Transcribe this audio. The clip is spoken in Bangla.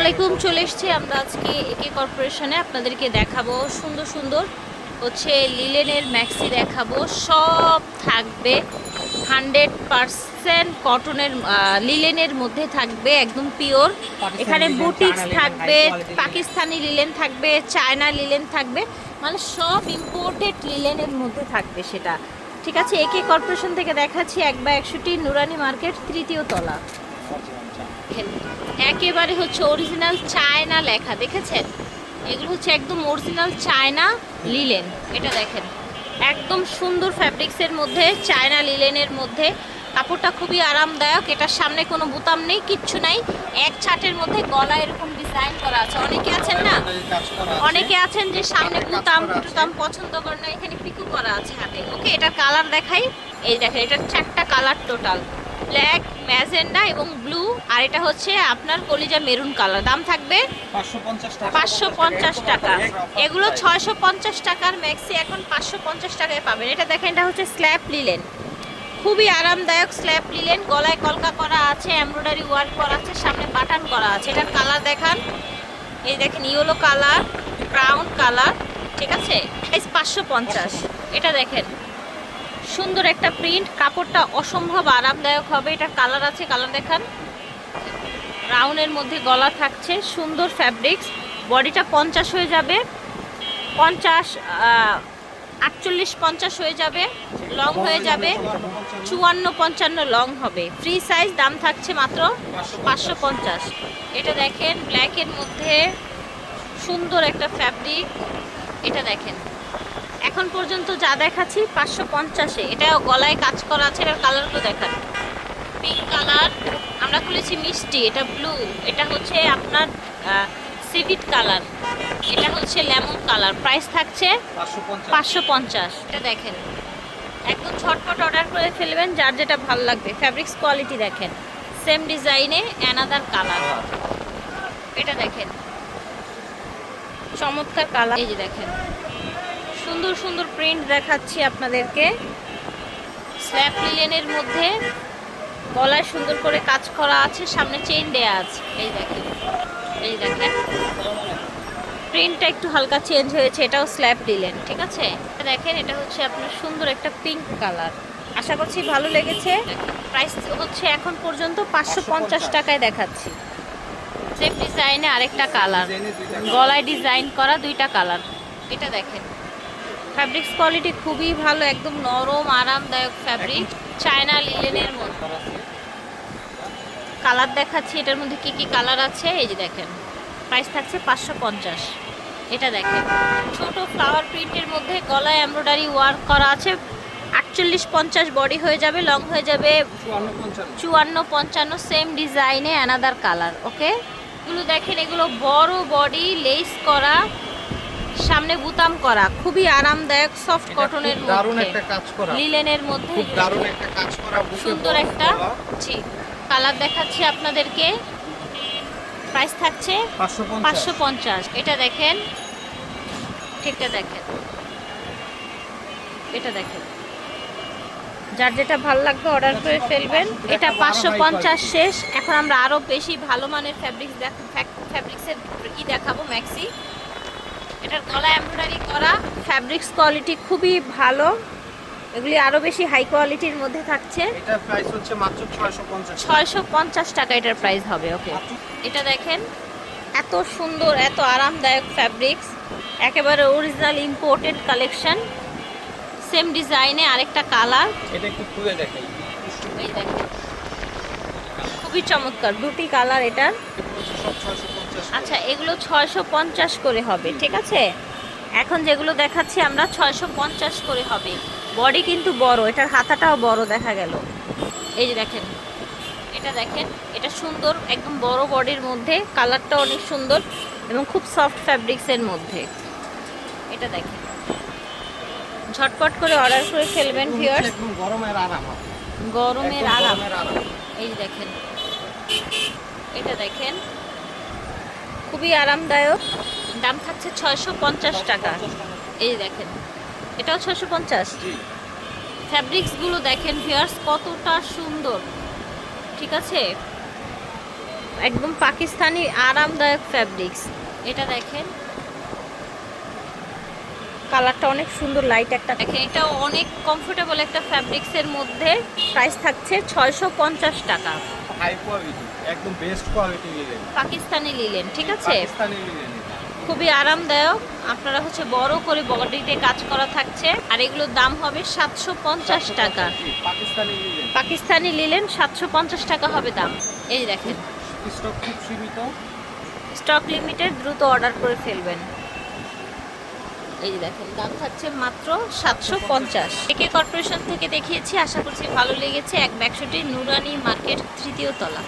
আলাইকুম চলে এসেছি আমরা আজকে একে কর্পোরেশনে। আপনাদেরকে দেখাবো সুন্দর সুন্দর হচ্ছে লিলেনের ম্যাক্সি দেখাবো। সব থাকবে হান্ড্রেড পারসেন্ট কটনের লিলেনের মধ্যে থাকবে একদম পিওর। এখানে বুটিক্স থাকবে। পাকিস্তানি লিলেন থাকবে চায়না লিলেন থাকবে মানে সব ইম্পোর্টেড লিলেনের মধ্যে থাকবে সেটা। ঠিক আছে একে কর্পোরেশন থেকে দেখাচ্ছি এক বা একশোটি নুরানি মার্কেট তৃতীয় তলা। দেখেন, একেবারে হচ্ছে অরিজিনাল চায়না লেখা দেখেছেন? এগুলো হচ্ছে একদম অরিজিনাল চায়না লিলেন। এটা দেখেন একদম সুন্দর ফ্যাব্রিক্সের মধ্যে চায়না লিলেনের মধ্যে। কাপড়টা খুবই আরামদায়ক এটার সামনে কোনো বোতাম নেই কিচ্ছু নাই। এক ছাটের মধ্যে গলা এরকম ডিজাইন করা আছে। অনেকে আছেন না? অনেকে আছেন যে সামনে বুতাম টুতাম পছন্দ করেন না এখানে পিকু করা আছে হাতে। ওকে এটা কালার দেখাই। এই দেখেন এটার চারটা কালার টোটাল ব্ল্যাক ম্যাজেন্ডা এবং ব্লু আর এটা হচ্ছে আপনার কলিজা মেরুন কালার। দাম থাকবে পাঁচশো পঞ্চাশ টাকা। এগুলো ছয়শো পঞ্চাশ টাকার ম্যাক্সি এখন পাঁচশো পঞ্চাশ টাকায় পাবেন। এটা দেখেন এটা হচ্ছে স্ল্যাব লিলেন। খুবই আরামদায়ক স্ল্যাব লিলেন। গলায় কলকা করা আছে এমব্রয়ডারি ওয়ার্ক করা আছে সামনে বাটন করা আছে। এটার কালার দেখান। এই দেখেন ইয়েলো কালার ব্রাউন কালার ঠিক আছে? প্রাইস পাঁচশো পঞ্চাশ। এটা দেখেন। সুন্দর একটা প্রিন্ট কাপড়টা অসম্ভব আরামদায়ক হবে। এটার কালার আছে কালার দেখান। রাউনের মধ্যে গলা থাকছে, সুন্দর ফ্যাব্রিক্স বডিটা পঞ্চাশ হয়ে যাবে। পঞ্চাশ আটচল্লিশ পঞ্চাশ হয়ে যাবে লং হয়ে যাবে। চুয়ান্ন পঞ্চান্ন লং হবে। ফ্রি সাইজ দাম থাকছে মাত্র পাঁচশো পঞ্চাশ। এটা দেখেন ব্ল্যাকের মধ্যে সুন্দর একটা ফ্যাব্রিক এটা দেখেন। এখন পর্যন্ত যা দেখাচ্ছি পাঁচশো পঞ্চাশে। এটা গলায় কাজ করা আছে এটার কালারগুলো দেখান। পিঙ্ক কালার আমরা খুলেছি মিষ্টি এটা ব্লু এটা হচ্ছে আপনার সিভিট কালার এটা হচ্ছে লেমন কালার প্রাইস থাকছে পাঁচশো পঞ্চাশ। এটা দেখেন। একদম ঝটপট অর্ডার করে ফেলবেন যার যেটা ভালো লাগবে। ফ্যাব্রিক্স কোয়ালিটি দেখেন। সেম ডিজাইনে অ্যানাদার কালার এটা দেখেন। চমৎকার কালার এই যে দেখেন। সুন্দর সুন্দর প্রিন্ট দেখাচ্ছি আপনাদেরকে। স্ল্যাব লিলেনের মধ্যে গলায় সুন্দর করে কাজ করা আছে সামনে চেইন দেয়া আছে। এই দেখেন এই দেখেন। প্রিন্টটা একটু হালকা চেঞ্জ হয়েছে এটাও স্ল্যাব লিলেন ঠিক আছে? দেখেন এটা হচ্ছে আপনার সুন্দর একটা পিঙ্ক কালার আশা করছি ভালো লেগেছে। প্রাইস হচ্ছে এখন পর্যন্ত পাঁচশো পঞ্চাশ টাকায় দেখাচ্ছি। সেম ডিজাইনে আরেকটা কালার গলায় ডিজাইন করা দুইটা কালার এটা দেখেন। ফ্যাব্রিক্স কোয়ালিটি খুবই ভালো একদম নরম আরামদায়ক ফ্যাব্রিক চায়না লিলেনের মধ্যে। কালার দেখাচ্ছি এটার মধ্যে কি কি কালার আছে? এই যে দেখেন প্রাইস থাকছে পাঁচশো পঞ্চাশ। এটা দেখেন ছোট ফ্লাওয়ার প্রিন্টের মধ্যে গলায় এমব্রয়ডারি ওয়ার্ক করা আছে। আটচল্লিশ পঞ্চাশ বডি হয়ে যাবে লং হয়ে যাবে চুয়ান্ন পঞ্চান্ন। সেম ডিজাইনে অ্যানাদার কালার ওকে এগুলো দেখেন এগুলো বড় বডি লেস করা সামনে বুতাম করা খুবই আরামদায়ক সফট কটনের দারুণ মধ্যে। একটা কাজ করা। লিলেনের মধ্যে খুব দারুণ একটা কাজ করা সুন্দর একটা জি কালার দেখাচ্ছি আপনাদেরকে। প্রাইস থাকছে 550 পাঁচশো পঞ্চাশ। এটা দেখেন ঠিকটা দেখেন এটা দেখেন। যার যেটা ভালো লাগবে অর্ডার করে ফেলবেন। এটা পাঁচশো পঞ্চাশ। শেষ। এখন আমরা আরও বেশি ভালো মানের ফ্যাব্রিক্স দেখ ফ্যাব্রিক্সের ই দেখাবো ম্যাক্সি এটার গলা এমব্রয়ডারি করা। ফ্যাব্রিক্স কোয়ালিটি খুবই ভালো। এগুলি আরও বেশি হাই কোয়ালিটির মধ্যে থাকছে। এটা প্রাইস হচ্ছে মাত্র 650 ছয়শো পঞ্চাশ টাকা এটার প্রাইস হবে ওকে এটা দেখেন এত সুন্দর এত আরামদায়ক ফ্যাব্রিক্স একেবারে অরিজিনাল ইম্পোর্টেড কালেকশন সেম ডিজাইনে আরেকটা কালার এটা একটু খুলে দেখাই। এই দেখেন খুবই চমৎকার দুটি কালার এটার। 650 আচ্ছা এগুলো ছয়শো পঞ্চাশ করে হবে ঠিক আছে? এখন যেগুলো দেখাচ্ছি আমরা ছয়শো পঞ্চাশ করে হবে। বডি কিন্তু বড় এটার হাতাটাও বড় দেখা গেল। এই যে দেখেন এটা দেখেন এটা সুন্দর একদম বড় বডির মধ্যে কালারটা অনেক সুন্দর এবং খুব সফট ফ্যাব্রিক্সের মধ্যে। এটা দেখেন ঝটপট করে অর্ডার করে ফেলবেন ভিউয়ার্স একদম গরমের আরাম। গরমের আরাম। এই যে দেখেন এটা দেখেন খুবই আরামদায়ক। দাম থাকছে ছয়শো পঞ্চাশ টাকা। এই দেখেন এটাও ছয়শো পঞ্চাশ। ফ্যাব্রিক্সগুলো দেখেন ভিউয়ার্স কতটা সুন্দর। ঠিক আছে? একদম পাকিস্তানি আরামদায়ক ফ্যাব্রিক্স। এটা দেখেন কালারটা অনেক সুন্দর লাইট একটা। দেখেন এটা অনেক কমফোর্টেবল একটা ফ্যাব্রিক্সের মধ্যে। প্রাইস থাকছে ছয়শো পঞ্চাশ টাকা। হাই কোয়ালিটি একদম বেস্ট কোয়ালিটি নিলেন পাকিস্তানি লিলেন ঠিক আছে? পাকিস্তানি নিলেন খুবই আরামদায়ক। আপনারা হচ্ছে বড় করে বডিতে কাজ করা থাকছে। আর এগুলোর দাম হবে সাতশো পঞ্চাশ টাকা। পাকিস্তানি নিলেন পাকিস্তানি লিলেন সাতশো পঞ্চাশ টাকা হবে দাম। এই দেখেন। স্টক খুব সীমিত। স্টক লিমিটেড দ্রুত অর্ডার করে ফেলবেন। এই যে দেখেন, দাম থাকছে মাত্র সাতশো পঞ্চাশ। একে কর্পোরেশন থেকে দেখিয়েছি, আশা করছি ভালো লেগেছে। এক ব্যাগশোটি নুরানি মার্কেট তৃতীয় তলা।